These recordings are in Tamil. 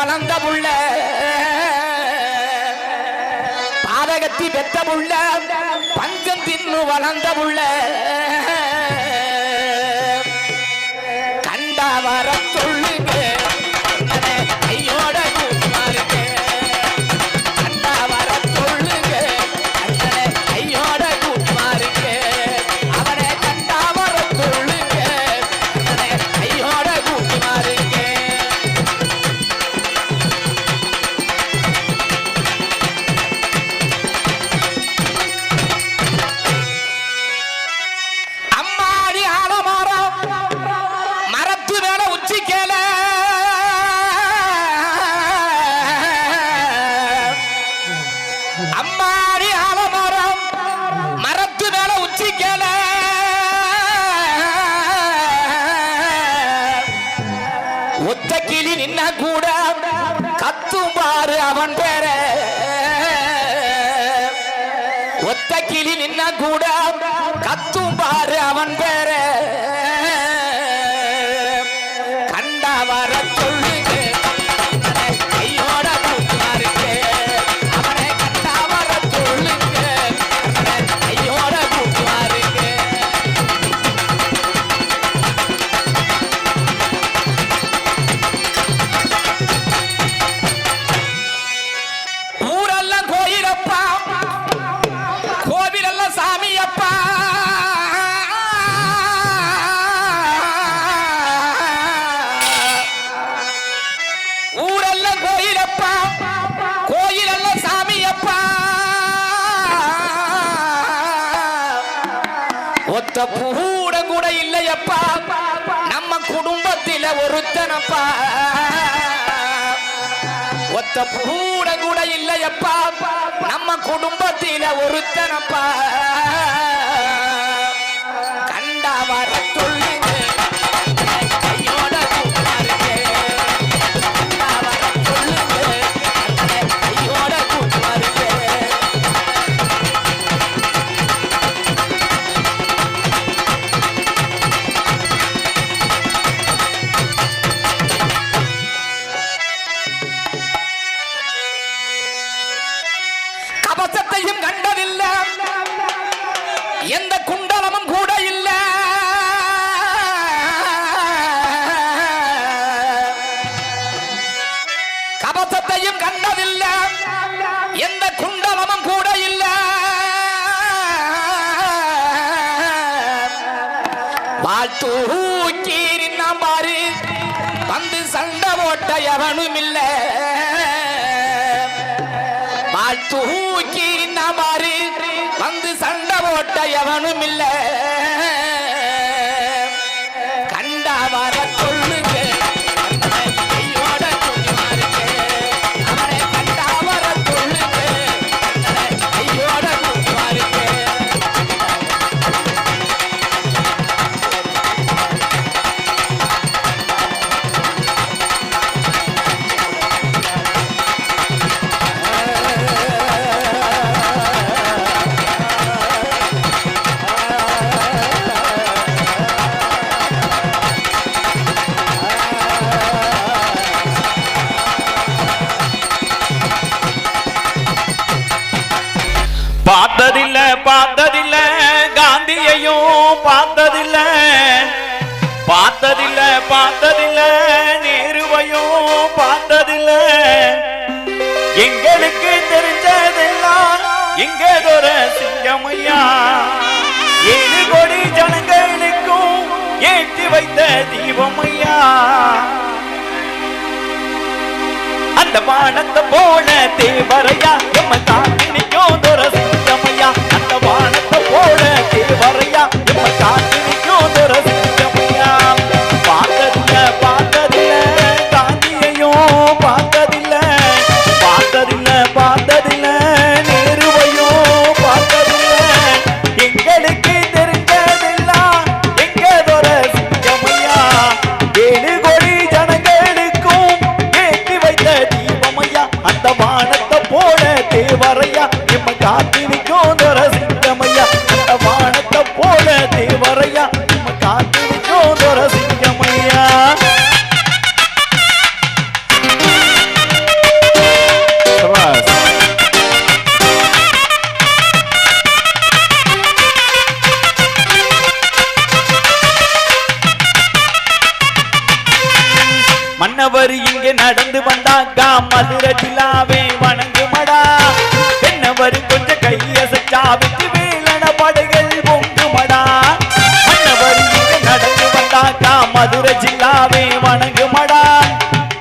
வளர்ந்த முள்ள பாதகத்தி பெத்த முள்ள பஞ்சம் தின்னு வளர்ந்த முள்ள கூட கத்தும் பாரு அவன் பேர. ஒத்த பூட கூட இல்லையப்பா. நம்ம குடும்பத்தில ஒருத்தனப்பா. ஒத்த கூட கூட இல்லையப்பா. நம்ம குடும்பத்தில ஒருத்தனப்பா. கண்டாவார சொல்லி அபத்தத்தையும் கண்டதில்ல. எந்த குண்டலமும் கூட இல்ல. வாழ்த்தூக்கி நாம் பாரு வந்து சண்டை ஓட்ட எவனும் இல்லை. பால் தூக்கி நமாறு வந்து சண்டை ஓட்ட எவனும் இல்லை. காந்தியையும் பார்த்ததில்ல. பார்த்ததில்ல பார்த்ததில்ல. நேருவையும் பார்த்ததில்ல. எங்களுக்கு தெரிஞ்சதெல்லாம் எங்கதொர சிங்கமையா? ஏழு கோடி ஜனங்களுக்கும் ஏற்றி வைத்த தீபமையா? அந்த வானத்தை போல தேவரையா எம்ம காத்து நிற்கும் துர மன்னவர் இங்கே நடந்து வந்தாக்கா மதுரை ஜில்லாவே வணங்குமடா. என்னவர் கொஞ்சம் கையசைச்சா விட்டு வேலன படைகள் பொங்குமடா. மன்னவர் இங்கே நடந்து வந்தாக்கா மதுரை ஜில்லாவே வணங்குமடா.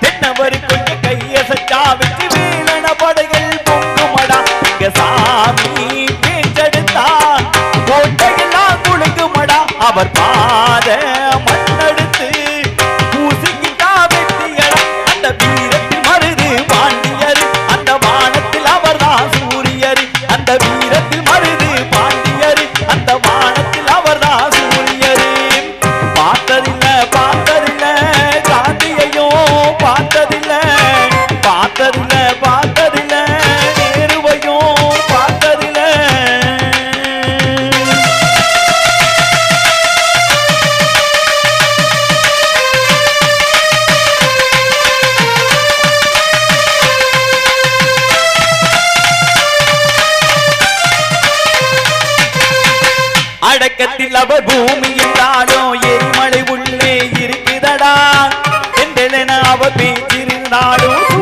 தென்னவர் கொஞ்சம் கையசைச்சா விட்டு வேலன படைகள் பொங்குமடா. இங்க சாமி பேச்செடுத்தான் கோட்டையெல்லாம் குலுங்குமடா. அவர் பா அடக்கத்தில் அவர் பூமியில் தானோ எரிமலை உள்ளே இருக்குதடா. என்றென அவர் பேச்சிருந்தாலும்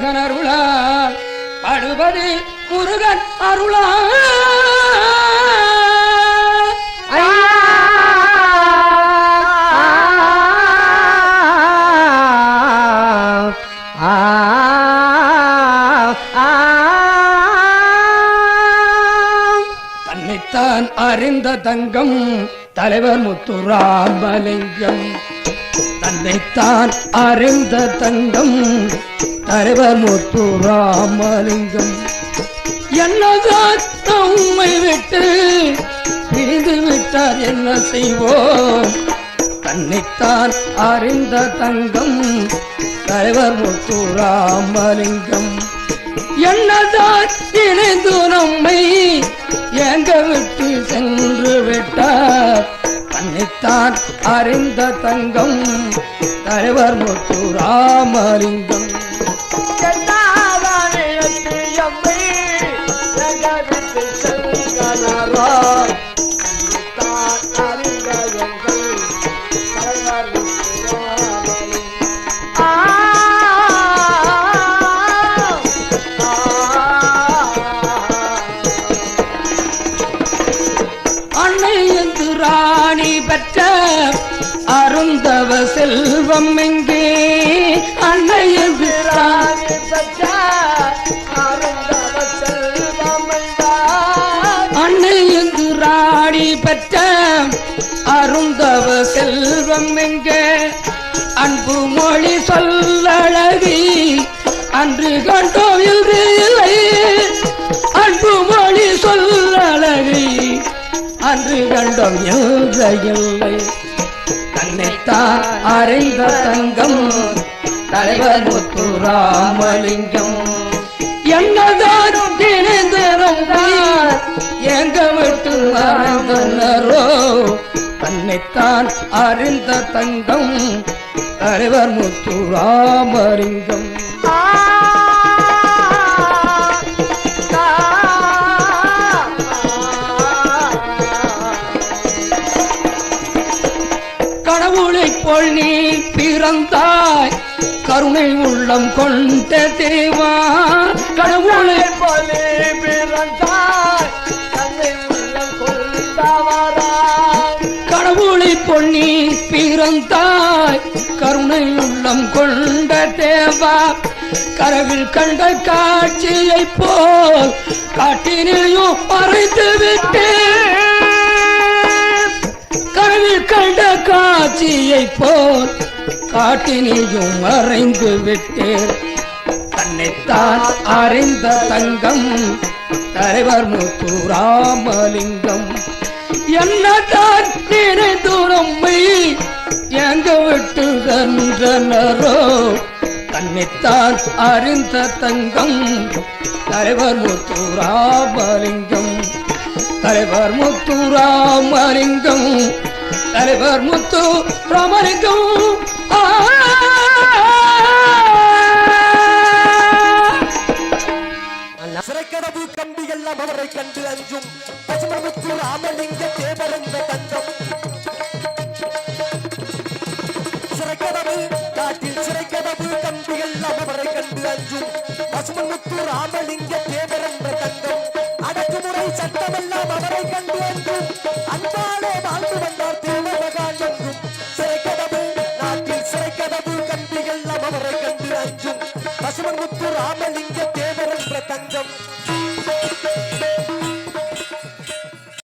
முருகன் அருளால் படுவது முருகன் அருளால். தன்னைத்தான் அறிந்த தங்கம் தலைவர் முத்துராமலிங்கம். தன்னைத்தான் அறிந்த தங்கம் தலைவர் முத்துராமலிங்கம் என்னதான் நம்மை விட்டு பிரிந்து விட்டார் என்ன செய்வோம்? தன்னைத்தான் அறிந்த தங்கம் தலைவர் முத்து ராமலிங்கம் என்னதான் இணைந்து நம்மை எங்க விட்டு சென்று விட்டார்? தன்னைத்தான் அறிந்த தங்கம் தலைவர் முத்து ராமலிங்கம் பெற்ற அருந்தவ செல்வம் எங்கே அன்னை என்று ராணி பெற்ற அருந்தவ செல்வம் அன்னை பெற்ற அருந்தவ செல்வம் எங்கே அன்பு மொழி சொல்லழகி இல்லை தன்னைத்தான் அறைந்த தங்கம் தலைவர் முத்துராமலிங்கம். என்னதான் இணைந்தரும் எங்க விட்டு வாழ்ந்தனரோ தன்னைத்தான் அறிந்த தங்கம் தலைவர் முத்துராமலிங்கம். ஆ பிறந்தாய். கருணை உள்ளம் கொண்ட தேவா. கடவுளே போலே பிறந்தாய். கடவுளை பொன்னி பிறந்தாய். கருணை உள்ளம் கொண்ட தேவா. கரவில் கண்ட காட்சியை போல் காட்டினையும் மறைத்து விட்டேன் கரவில் கண்ட காட்சியை போல் காட்டினையும் மறைந்து விட்டேன். தன்னைத்தான் அறிந்த தங்கம் தலைவர் முத்துராமலிங்கம். என்னதான் நினைத்து நம்மை எங்க விட்டு சென்றனரோ தன்னைத்தான் அறிந்த தங்கம் தலைவர் முத்துராமலிங்கம். தலைவர் முத்து ராமலிங்கம் தலைவர் முத்து ராமலிங்கம் ஆ! சிறைக்கடவு கம்பி அவரை கண்டு அஞ்சும். பசுமமுத்து ராமலிங்க தேவரந்த தங்கம். சிறைக்கடவு காட்டில் சிறைக்கடவு கம்பிகள் தம்